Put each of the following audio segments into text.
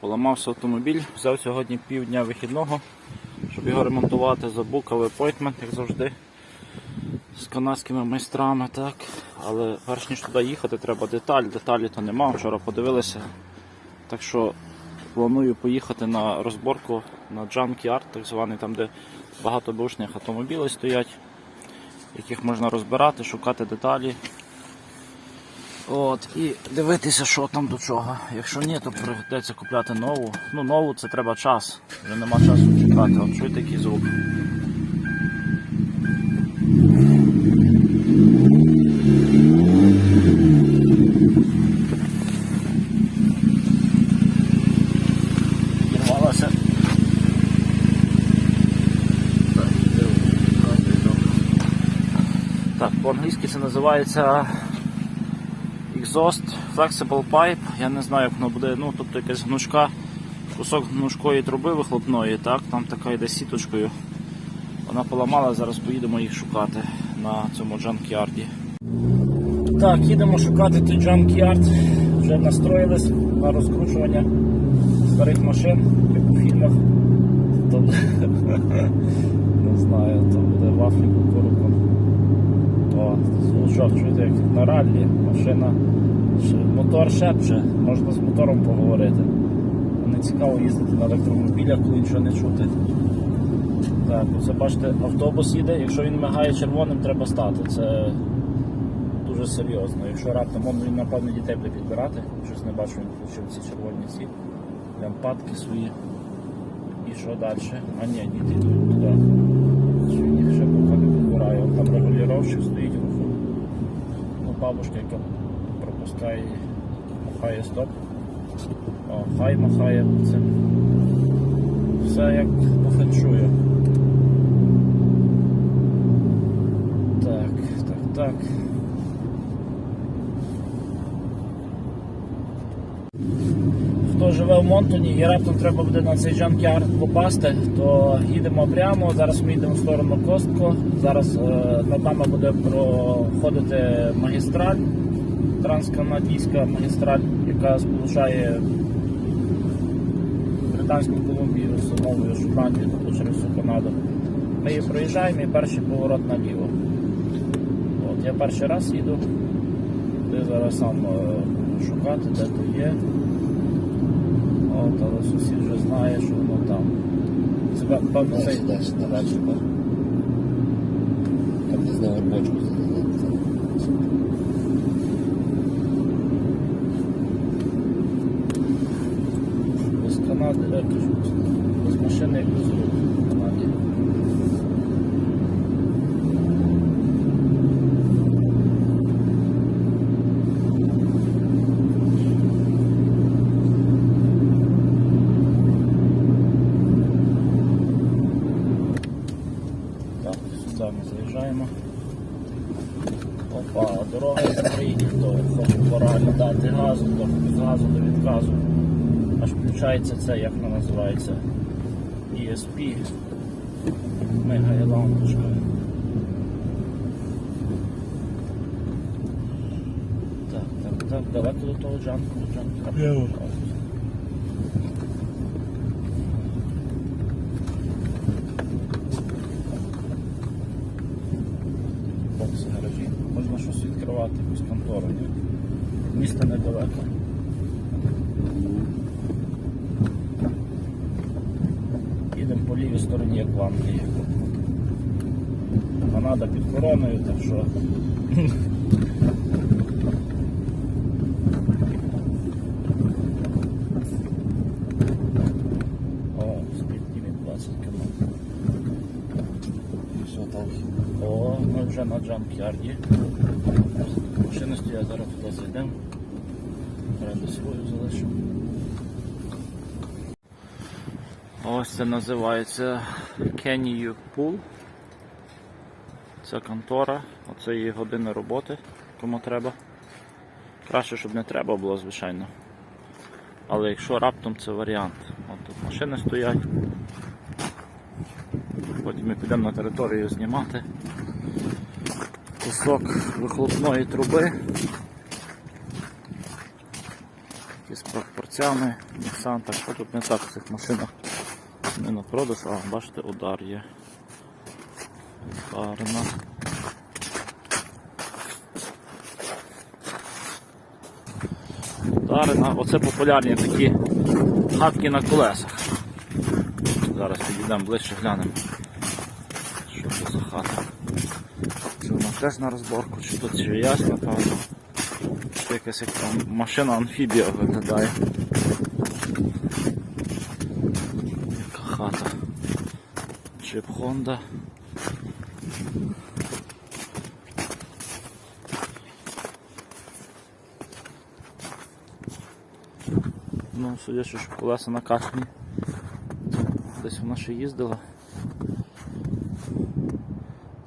Поламався автомобіль, взяв сьогодні півдня вихідного, щоб його ремонтувати, забукав апойтмент, як завжди, з канадськими майстрами. так. Але перш ніж туди їхати, треба деталь. Деталі то нема, вчора подивилися. Так що планую поїхати на розборку на Junkyard, так званий, там, де багато бушних автомобілів стоять, яких можна розбирати, шукати деталі. От, і дивитися, що там до чого. Якщо ні, то прийдеться купляти нову. Ну, нову це треба час. Вже нема часу чекати. От чуєте який звук. Так, по-англійськи це називається Exhaust Flexible Pipe. Я не знаю, як воно буде, ну тобто якась гнучка, кусок гнучкої труби вихлопної, так, там така йде сіточкою. Вона поламала, зараз поїдемо їх шукати на цьому джанкярді. Так, їдемо шукати той джанкярд. Вже настроїлись на розкручування старих машин, як у фільмах. То, не знаю, то буде вафлі кукуруком. О, звучок чути, як на раллі. Машина, мотор шепче, можна з мотором поговорити. Не цікаво їздити на електромобілях, коли нічого не чути. Так, оце бачите, автобус їде, якщо він мигає червоним, треба стати. Це дуже серйозно. Якщо раптом он він, напевно, дітей буде підбирати, щось не бачу, він включив ці червоні ці лямпадки свої. І що далі? А ні, діти йдуть туди. Там регулювальщик стоїть руху. Ну, бабушка, яка пропускає, махає стоп. О, хай махає це. Все як по. Так, так, так. Хто живе в Монтоні і раптом треба буде на цей джанкярд попасти, то їдемо прямо. Зараз ми йдемо в сторону Костко. Зараз е, над нами буде проходити магістраль, трансканадійська магістраль, яка сполучає Британську Колумбію з Новою Шотландією, тобто через всю Канаду. Ми її проїжджаємо і перший поворот наліво. От, я перший раз їду, я зараз сам е, шукати, де то є. От, але сусід вже знає, що воно там. Це певно цей Далі, дальше. Там не на бочку Без Канади, я кажу, без машини як без рук в Канаді. Так, сюди ми заїжджаємо. Опа, дорога в Україні, хто хоче морально дати газу, то з газу до відказу. Включається це, як воно називається, ESP. Мега лампочка. Так, так, так, далеко до того джанку, джанку. Я гаражі. Можна щось відкривати, якусь контору. Ні? Місто недалеко. Їдемо по лівій стороні, як в Англії. Канада під короною, так що. О, скільки від 20 км. І все там. О, ми вже на джамп-ярді. Машини стоять, зараз туди зайдемо. Треба свою залишимо. Ось це називається Kenny Pool. Це контора, оце її години роботи, кому треба. Краще, щоб не треба було, звичайно. Але якщо раптом це варіант. От тут машини стоять. Потім ми підемо на територію знімати кусок вихлопної труби. Пропорційні місцями. Nissan, так що тут не так в цих машинах не на продаж, а бачите, удар є. Гарно. Ударина. Оце популярні такі хатки на колесах. Зараз підійдемо ближче глянемо. Що це за хата? Чи вона теж на розборку, чи тут чи ясно, напевно. Чи якась як там машина амфібія виглядає. Яка хата. Джип Honda. Ну, судячи, що колеса накачані. Десь вона ще їздила.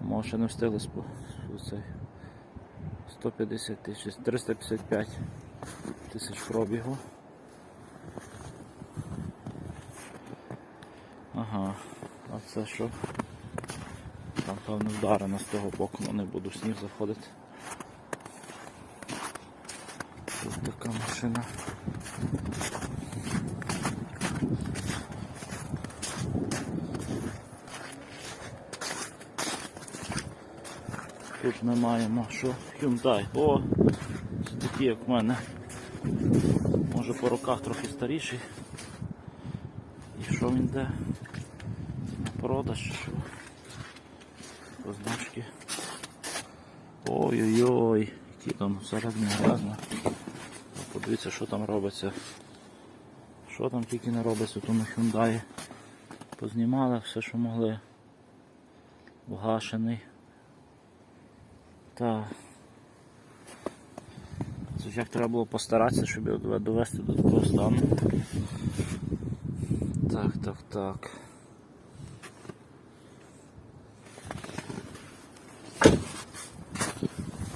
Може ще не встигли спо... цей 150 тисяч, 355 тисяч пробігу. Ага, а це що? Там певно вдарено з того боку, але не буду сніг заходити. Тут така машина. Тут ми маємо що? Hyundai. О! Це такі як в мене. Може по руках трохи старіший. І що він де? Продаж? Позначки. Ой-ой-ой, які там всередині грязно. Подивіться, що там робиться. Що там тільки не робиться в тому Hyundai. Познімали все, що могли. Вгашений. Та. Це як треба було постаратися, щоб його довести до такого стану. Так, так, так.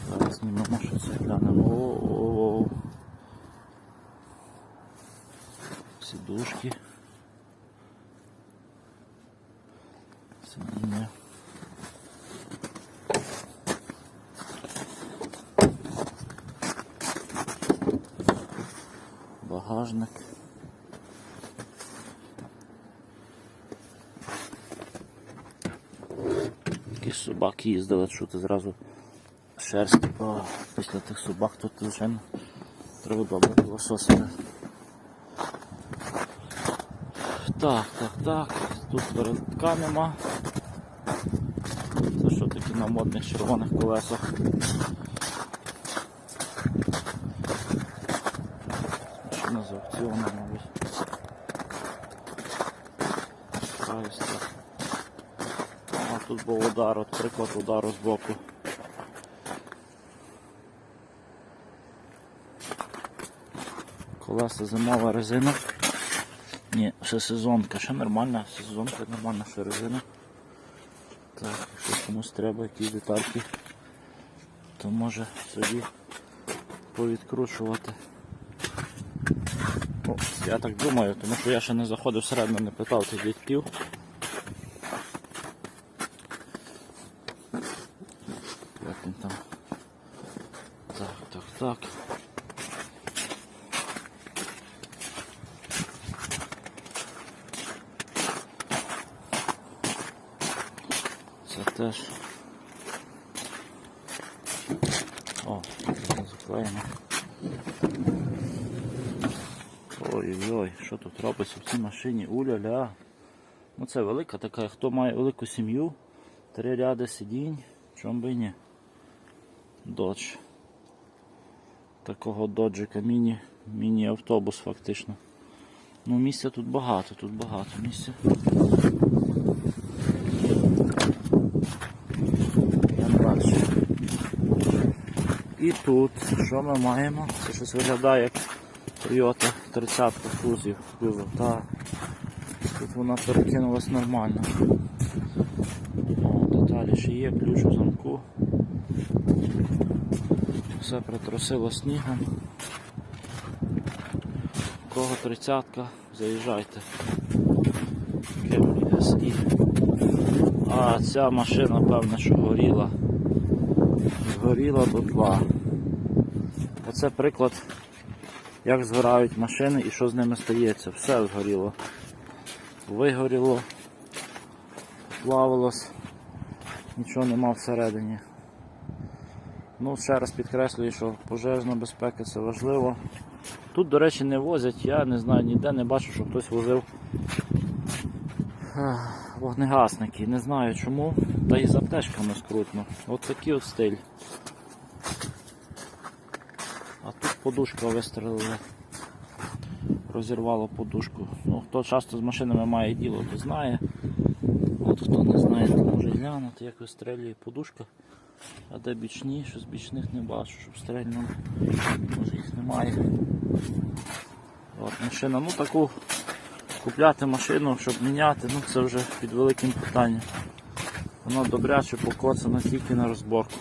Зараз знімемо, що це глянемо. О-о-о. Сідушки. Сидіння. Багажник. Такі собаки їздили, що ти зразу шерсть після тих собак тут звичайно треба добре пилососити. Так, так, так, тут передка нема. Це що таке на модних червоних колесах. Машина з аукціону, мабуть. А тут був удар, от приклад удару з боку. Колеса зимова резина. Ні, все сезонка, ще нормальна, сезонка нормальна ще резина. Так, якщо комусь треба якісь детальки, то може собі повідкручувати. Ну, я так думаю, тому що я ще не заходив всередину, не питав тих дядьків. Як він там? Так, так, так. Це теж. О, це заклеєно. Ой-ой-ой, що тут робиться в цій машині? Уля-ля. Ну це велика така, хто має велику сім'ю, три ряди сидінь, чом би ні. Додж. Такого доджика міні, міні-автобус фактично. Ну місця тут багато, тут багато місця. Йдемо далі. І тут, що ми маємо? Це щось виглядає як Toyota 30 кузів, кузов, так. Тут вона перекинулась нормально. Деталі ще є, ключ у замку. Все притрусило снігом. У кого тридцятка, заїжджайте. Camry SE. А ця машина, певне, що горіла. Згоріла тла. Оце приклад як згорають машини і що з ними стається. Все згоріло. Вигоріло, плавилось, нічого нема всередині. Ну, ще раз підкреслюю, що пожежна безпека це важливо. Тут, до речі, не возять, я не знаю, ніде не бачу, що хтось возив вогнегасники. Не знаю чому, та і з аптечками скрутно. От такий от стиль. Подушка вистрелила. Розірвало подушку. Ну, хто часто з машинами має діло, то знає. От хто не знає, то може глянути, як вистрелює подушка. А де бічні, що з бічних не бачу, щоб стрельнули. Може їх немає. От машина, ну таку купляти машину, щоб міняти, ну це вже під великим питанням. Воно добряче покоцано тільки на розборку.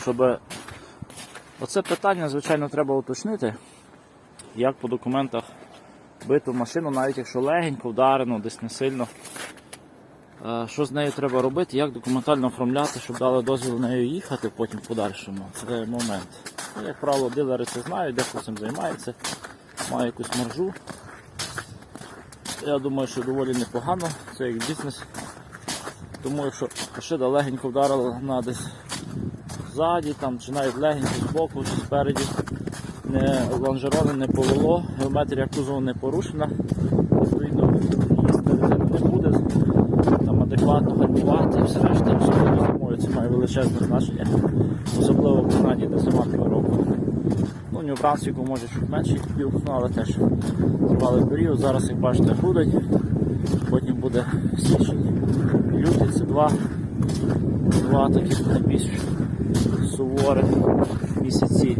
Щоб оце питання, звичайно, треба уточнити, як по документах биту машину, навіть якщо легенько вдарено, десь не сильно. Е, Що з нею треба робити, як документально оформляти, щоб дали дозвіл нею їхати потім в подальшому. Це момент. Ну, Як правило, дилери це знають, дехто цим займається, має якусь маржу. Я думаю, що доволі непогано, це як бізнес. Тому якщо машина легенько вдарила на десь ззаді, там, чи навіть легенько з боку, чи спереді, не лонжерони не повело, геометрія кузову не порушена, відповідно не буде. Там адекватно гальмувати все решта, особливо зимою. Це має величезне значення, особливо в Канаді, де зима року. Ну, Нью-Брансвіку може чуть менший пів, але теж тривалий період. Зараз, як бачите, грудень, потім буде січень, лютий, це два, два таких найбільш суворих місяці.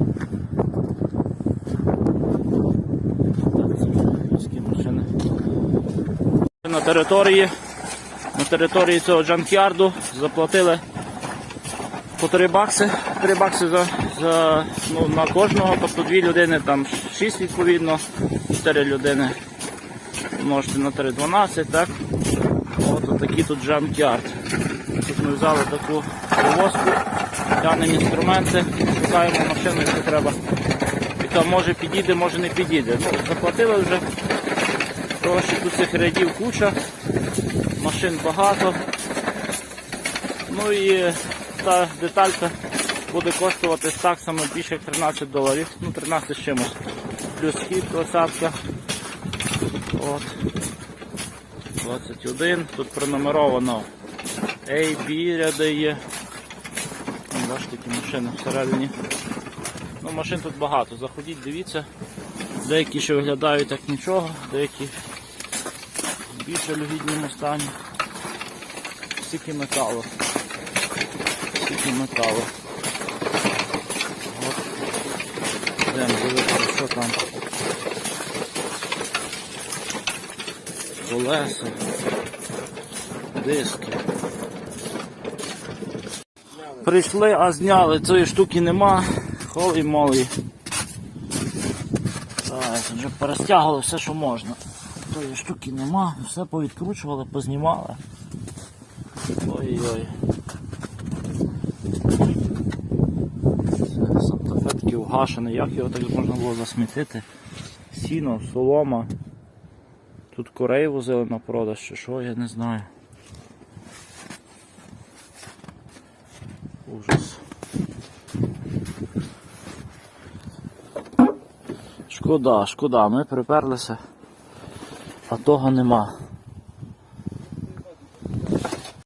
На території на території цього джанкярду заплатили по 3 бакси. 3 бакси за, за, ну, на кожного, тобто дві людини, там 6 відповідно, 4 людини множити на 3 12, так? От такий тут джанкярд. Тут ми взяли таку повозку, тягнемо інструменти, шукаємо машину, якщо треба. Яка може підійде, може не підійде. Ну, заплатили вже. Гроші тут цих рядів куча машин багато. Ну і та деталька буде коштувати з таксами більше як 13 доларів. Ну 13 з чимось. Плюс хід, посадка. От. 21. Тут пронумеровано A, B ряди є. Бачите, такі машини всередині. Ну, машин тут багато. Заходіть, дивіться. Деякі ще виглядають як нічого, деякі в більш алюгідному стані. Стільки металу. Стільки металу. От. Йдемо дивитися, що там. Колеса. Диски. Прийшли, а зняли, цієї штуки нема. Холі молі. Так, вже перестягували все, що можна. Тої штуки нема, все повідкручували, познімали. Ой-ой. Це Санта-Фе як його так можна було засмітити? Сіно, солома. Тут корей возили на продаж чи що, я не знаю. Ужас. Шкода, шкода, ми приперлися, а того нема.